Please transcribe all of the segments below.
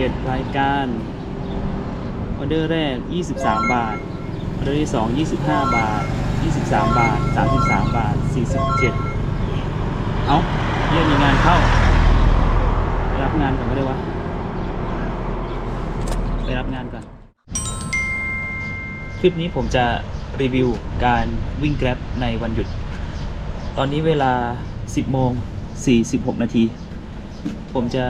11 รายการออเดอร์แรก 23 บาทออเดอร์ที่ 2 25 บาท 23 บาท 33 บาท 47 เอ้าเยี่ยมีงานเข้าไปรับงานก่อนก็ได้วะ ไปรับงานก่อน คลิปนี้ผมจะรีวิวการวิ่ง Grab ในวันหยุด ตอนนี้เวลา 10 โมง 46 นาที ผมจะ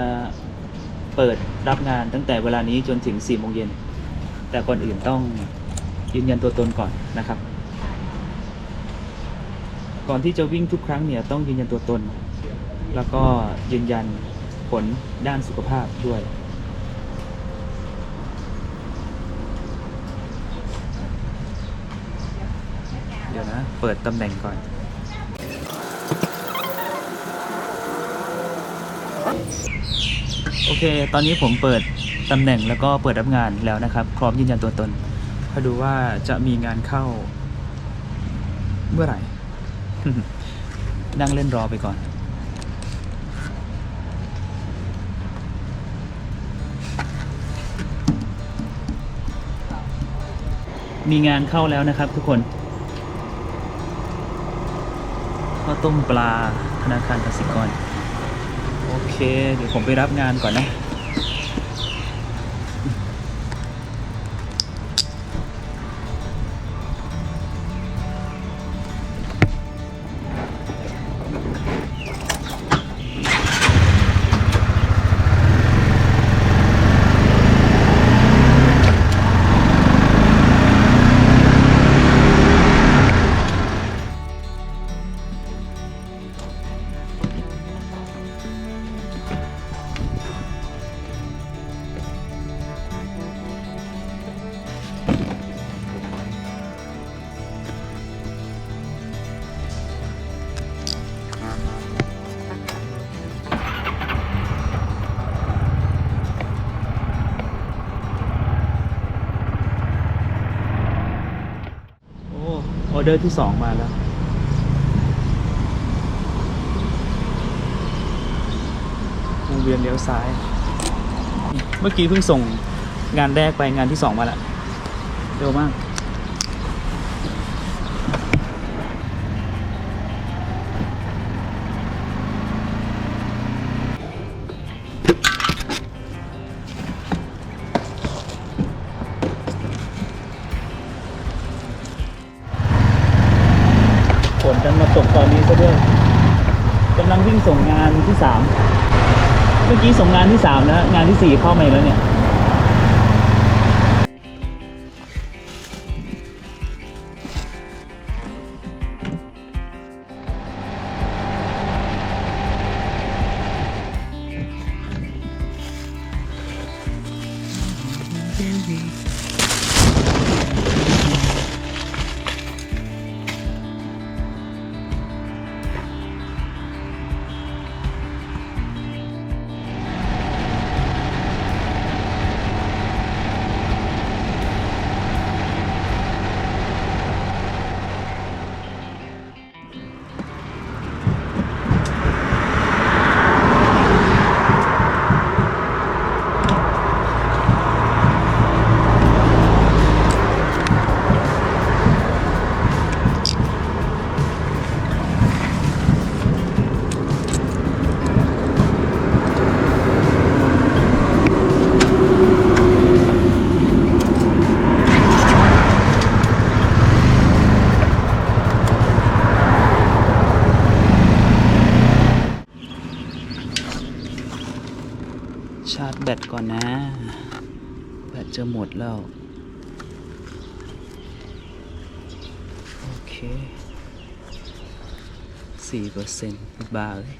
เปิดรับงานตั้งแต่เวลานี้จนถึง4โมงเย็น แต่ก่อนอื่นต้องยืนยันตัวตนก่อนนะครับ ก่อนที่จะวิ่งทุกครั้งเนี่ยต้องยืนยันตัวตน แล้วก็ยืนยันผลด้านสุขภาพด้วยเดี๋ยวนะ เปิดตำแหน่งก่อน โอ เค ตอนนี้ผมเปิดตำแหน่งแล้วก็เปิดรับงานแล้วนะครับ พร้อมยืนยันตัวตนมาดูว่าจะมีงานเข้า เมื่อไหร่ นั่งเล่นรอไปก่อน มีงานเข้าแล้วนะครับทุกคนข้าวต้มปลาธนาคารกสิกร โอเค เดี๋ยวผมไปรับงานก่อนนะ อเดอร์ที่สองมาแล้ววงเวียนเลี้ยวซ้าย เมื่อกี้เพิ่งส่งงานแรกไปงานที่สองมาแล้วเร็วมาก วิ่งส่งงานที่สามเมื่อกี้ส่งงานที่สามแล้วงานที่สี่เข้ามาอีกแล้วเนี่ย ก่อนนะแบตจะหมดแล้ว โอเคสี่เปอร์เซ็นต์บาเลย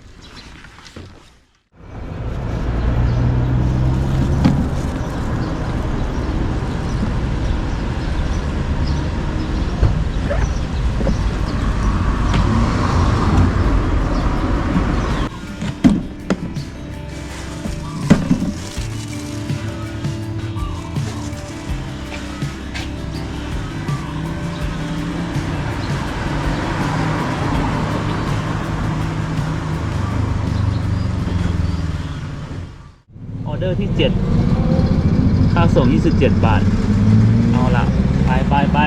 เดอร์ที่เจ็ดค่าส่ง 27 บาท เอาละไปไปไป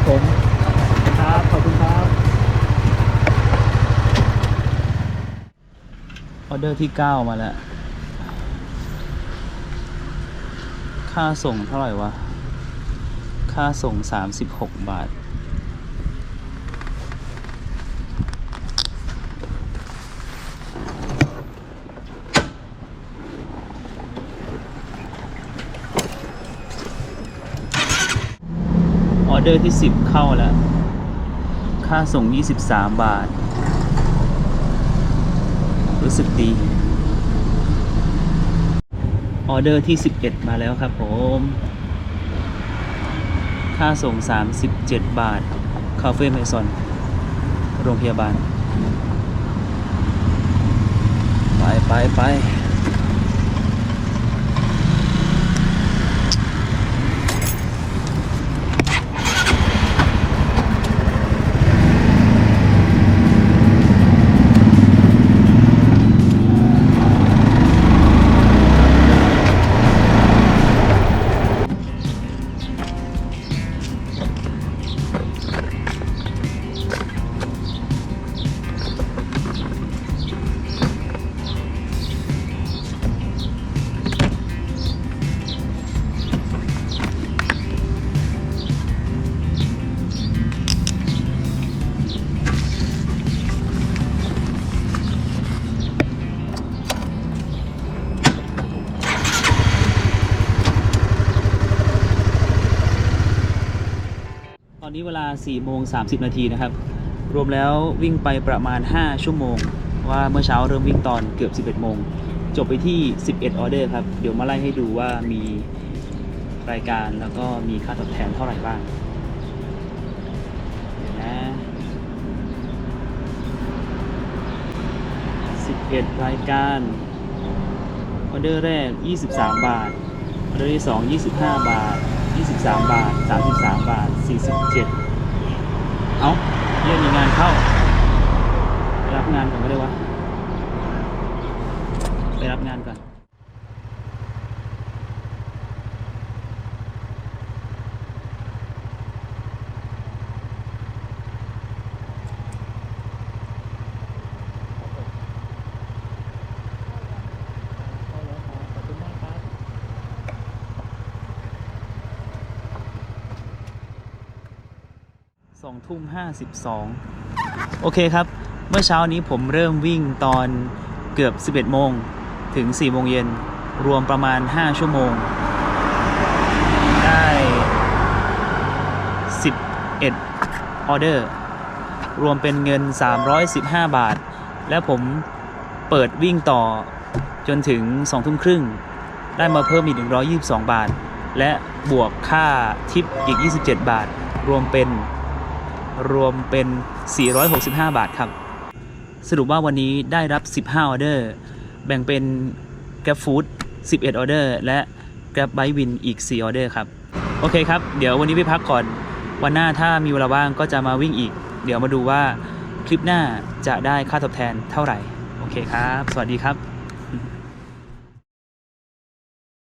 ครับผม ครับ ขอบคุณครับ ออเดอร์ที่ 9 มาแล้ว ค่าส่งเท่าไหร่วะ ค่าส่ง 36 บาท ออเดอร์ที่ 10 เข้าแล้ว ค่าส่ง 23 บาท รู้สึกดี ออเดอร์ที่ 11 มาแล้วครับผม ค่าส่ง 37 บาท คาเฟ่เมซอน โรงพยาบาล ไปไปไป นี้เวลา4โมง30 นาทีนะครับ รวมแล้ววิ่งไปประมาณ 5 ชั่วโมง ว่าเมื่อเช้าเริ่มวิ่งตอนเกือบ 11 โมง จบไปที่ 11 ออเดอร์ครับ เดี๋ยวมาไล่ให้ดูว่ามีรายการแล้วก็มีค่าตอบแทนเท่าไหร่บ้างเดี๋ยวนะ11 รายการออเดอร์แรก 23 บาทออเดอร์ที่ 2 25 บาท 23 บาท 33 บาท 47 เอา้าเยี่ยมีงานเข้า ไปรับงานก่อนก็ได้วะ ไปรับงานก่อน สองทุ่มห้าสิบสองโอเคครับ เมื่อเช้านี้ผมเริ่มวิ่งตอนเกือบ11โมงถึง4โมงเย็นรวมประมาณ5ชั่วโมง ได้11ออเดอร์รวมเป็นเงิน 315 บาท และผมเปิดวิ่งต่อจนถึง2ทุ่มครึ่ง ได้มาเพิ่มอีก 122 บาท และบวกค่าทิปอีก 27 บาท รวมเป็น รวมเป็น 465 บาทครับ สรุปว่าวันนี้ได้รับ 15 ออเดอร์ แบ่งเป็น Grab Food 11 ออเดอร์ และ Grab Bike Win อีก 4 ออเดอร์ครับ โอเคครับ เดี๋ยววันนี้ไปพักก่อน วันหน้าถ้ามีเวลาว่างก็จะมาวิ่งอีก เดี๋ยวมาดูว่าคลิปหน้าจะได้ค่าตอบแทนเท่าไหร่ โอเคครับ สวัสดีครับ